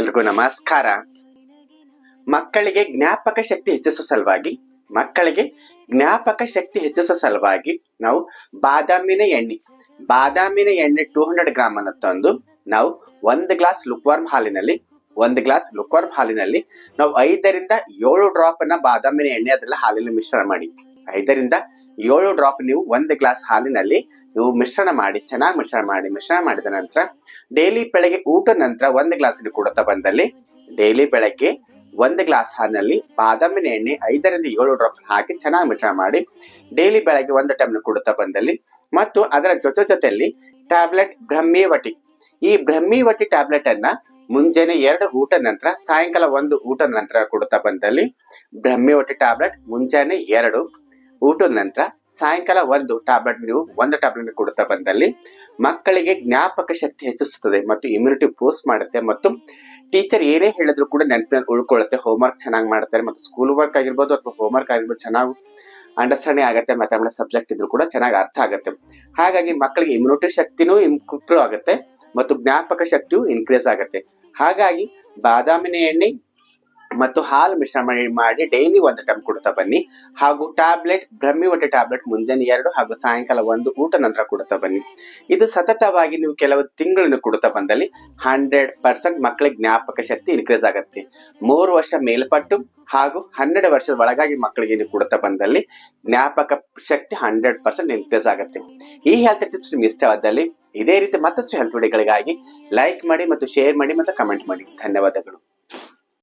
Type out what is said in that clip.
ಎಲ್ರಿಗೂ ನಮಸ್ಕಾರ. ಮಕ್ಕಳಿಗೆ ಜ್ಞಾಪಕ ಶಕ್ತಿ ಹೆಚ್ಚಿಸುವ ಸಲುವಾಗಿ, ಮಕ್ಕಳಿಗೆ ಜ್ಞಾಪಕ ಶಕ್ತಿ ಹೆಚ್ಚಿಸುವ ಸಲುವಾಗಿ ನಾವು ಬಾದಾಮಿನ ಎಣ್ಣೆ ಬಾದಾಮಿನ ಎಣ್ಣೆ ಟೂ ಹಂಡ್ರೆಡ್ ಗ್ರಾಮ್ ಅನ್ನು ತಂದು ನಾವು ಒಂದು ಗ್ಲಾಸ್ ಲುಕ್ವಾರ್ಮ್ ಹಾಲಿನಲ್ಲಿ ಒಂದು ಗ್ಲಾಸ್ ಲುಕ್ವಾರ್ಮ್ ಹಾಲಿನಲ್ಲಿ ನಾವು ಐದರಿಂದ ಏಳು ಡ್ರಾಪ್ ಅನ್ನ ಬಾದಾಮಿನ ಎಣ್ಣೆ ಅದೆಲ್ಲ ಹಾಲಿನಲ್ಲಿ ಮಿಶ್ರಣ ಮಾಡಿ. ಐದರಿಂದ ಏಳು ಡ್ರಾಪ್ ನೀವು ಒಂದು ಗ್ಲಾಸ್ ಹಾಲಿನಲ್ಲಿ ನೀವು ಮಿಶ್ರಣ ಮಾಡಿ, ಚೆನ್ನಾಗಿ ಮಿಶ್ರಣ ಮಾಡಿ, ಮಿಶ್ರಣ ಮಾಡಿದ ನಂತರ ಡೈಲಿ ಬೆಳಗ್ಗೆ ಊಟ ನಂತರ ಒಂದು ಗ್ಲಾಸ್ ಕೊಡುತ್ತಾ ಬಂದಲ್ಲಿ ಡೈಲಿ ಬೆಳಗ್ಗೆ ಒಂದು ಗ್ಲಾಸ್ ಹಾಲಿನಲ್ಲಿ ಬಾದಾಮಿನ ಎಣ್ಣೆ ಐದರಿಂದ ಏಳು ಡ್ರಾಪ್ ಹಾಕಿ ಚೆನ್ನಾಗಿ ಮಿಶ್ರಣ ಮಾಡಿ ಡೈಲಿ ಬೆಳಗ್ಗೆ ಒಂದು ಟೈಮ್ ಕೊಡುತ್ತಾ ಬಂದಲ್ಲಿ ಮತ್ತು ಅದರ ಜೊತೆ ಜೊತೆಯಲ್ಲಿ ಟ್ಯಾಬ್ಲೆಟ್ ಬ್ರಹ್ಮೀವಟಿ ಈ ಬ್ರಹ್ಮೀವಟಿ ಟ್ಯಾಬ್ಲೆಟ್ ಅನ್ನ ಮುಂಜಾನೆ ಎರಡು ಊಟ ನಂತರ ಸಾಯಂಕಾಲ ಒಂದು ಊಟ ನಂತರ ಕೊಡುತ್ತಾ ಬಂದಲ್ಲಿ ಬ್ರಹ್ಮಿ ವಟಿ ಟ್ಯಾಬ್ಲೆಟ್ ಮುಂಜಾನೆ ಎರಡು ಊಟದ ನಂತರ ಸಾಯಂಕಾಲ ಒಂದು ಟ್ಯಾಬ್ಲೆಟ್ ನೀವು ಒಂದು ಟ್ಯಾಬ್ಲೆಟ್ ಕೊಡುತ್ತಾ ಬಂದಲ್ಲಿ ಮಕ್ಕಳಿಗೆ ಜ್ಞಾಪಕ ಶಕ್ತಿ ಹೆಚ್ಚಿಸುತ್ತದೆ ಮತ್ತು ಇಮ್ಯುನಿಟಿ ಬೂಸ್ಟ್ ಮಾಡುತ್ತೆ ಮತ್ತು ಟೀಚರ್ ಏನೇ ಹೇಳಿದ್ರು ಕೂಡ ನೆನಪಿನಲ್ಲಿ ಉಳ್ಕೊಳ್ಳುತ್ತೆ ಹೋಮ್ವರ್ಕ್ ಚೆನ್ನಾಗಿ ಮಾಡ್ತಾರೆ ಮತ್ತು ಸ್ಕೂಲ್ ವರ್ಕ್ ಆಗಿರ್ಬೋದು ಅಥವಾ ಹೋಮ್ವರ್ಕ್ ಆಗಿರ್ಬೋದು ಚೆನ್ನಾಗಿ ಅಂಡರ್ಸ್ಟ್ಯಾಂಡಿಂಗ್ ಆಗುತ್ತೆ ಮ್ಯಾಥಮೆಟಿಕ್ಸ್ ಸಬ್ಜೆಕ್ಟ್ ಇದ್ರು ಕೂಡ ಚೆನ್ನಾಗಿ ಅರ್ಥ ಆಗುತ್ತೆ. ಹಾಗಾಗಿ ಮಕ್ಕಳಿಗೆ ಇಮ್ಯುನಿಟಿ ಶಕ್ತಿನೂ ಇಂಪ್ರೂವ್ ಆಗುತ್ತೆ ಮತ್ತು ಜ್ಞಾಪಕ ಶಕ್ತಿಯು ಇನ್ಕ್ರೀಸ್ ಆಗುತ್ತೆ. ಹಾಗಾಗಿ ಬಾದಾಮಿನ ಎಣ್ಣೆ ಮತ್ತು ಹಾಲು ಮಿಶ್ರಣ ಮಾಡಿ ಮಾಡಿ ಡೈಲಿ ಒಂದು ಟೈಮ್ ಕೊಡ್ತಾ ಬನ್ನಿ. ಹಾಗೂ ಟ್ಯಾಬ್ಲೆಟ್ ಬ್ರಹ್ಮಿ ಹೊಟ್ಟೆ ಟ್ಯಾಬ್ಲೆಟ್ ಮುಂಜಾನೆ ಎರಡು ಹಾಗೂ ಸಾಯಂಕಾಲ ಒಂದು ಊಟ ನಂತರ ಕೊಡ್ತಾ ಬನ್ನಿ. ಇದು ಸತತವಾಗಿ ನೀವು ಕೆಲವು ತಿಂಗಳನ್ನು ಕೊಡ್ತಾ ಬಂದಲ್ಲಿ ಹಂಡ್ರೆಡ್ ಪರ್ಸೆಂಟ್ ಮಕ್ಕಳಿಗೆ ಜ್ಞಾಪಕ ಶಕ್ತಿ ಇನ್ಕ್ರೀಸ್ ಆಗುತ್ತೆ. ಮೂರು ವರ್ಷ ಮೇಲ್ಪಟ್ಟು ಹಾಗೂ ಹನ್ನೆರಡು ವರ್ಷದ ಒಳಗಾಗಿ ಮಕ್ಕಳಿಗೆ ನೀವು ಕೊಡ್ತಾ ಬಂದಲ್ಲಿ ಜ್ಞಾಪಕ ಶಕ್ತಿ ಹಂಡ್ರೆಡ್ ಪರ್ಸೆಂಟ್ ಇನ್ಕ್ರೀಸ್ ಆಗುತ್ತೆ. ಈ ಹೆಲ್ತ್ ಟಿಪ್ಸ್ ನಿಮ್ಗೆ ಇಷ್ಟವಾದಲ್ಲಿ ಇದೇ ರೀತಿ ಮತ್ತಷ್ಟು ಹೆಲ್ತ್ ವಿಡಿಯೋಗಳಿಗಾಗಿ ಲೈಕ್ ಮಾಡಿ ಮತ್ತು ಶೇರ್ ಮಾಡಿ ಮತ್ತು ಕಮೆಂಟ್ ಮಾಡಿ. ಧನ್ಯವಾದಗಳು.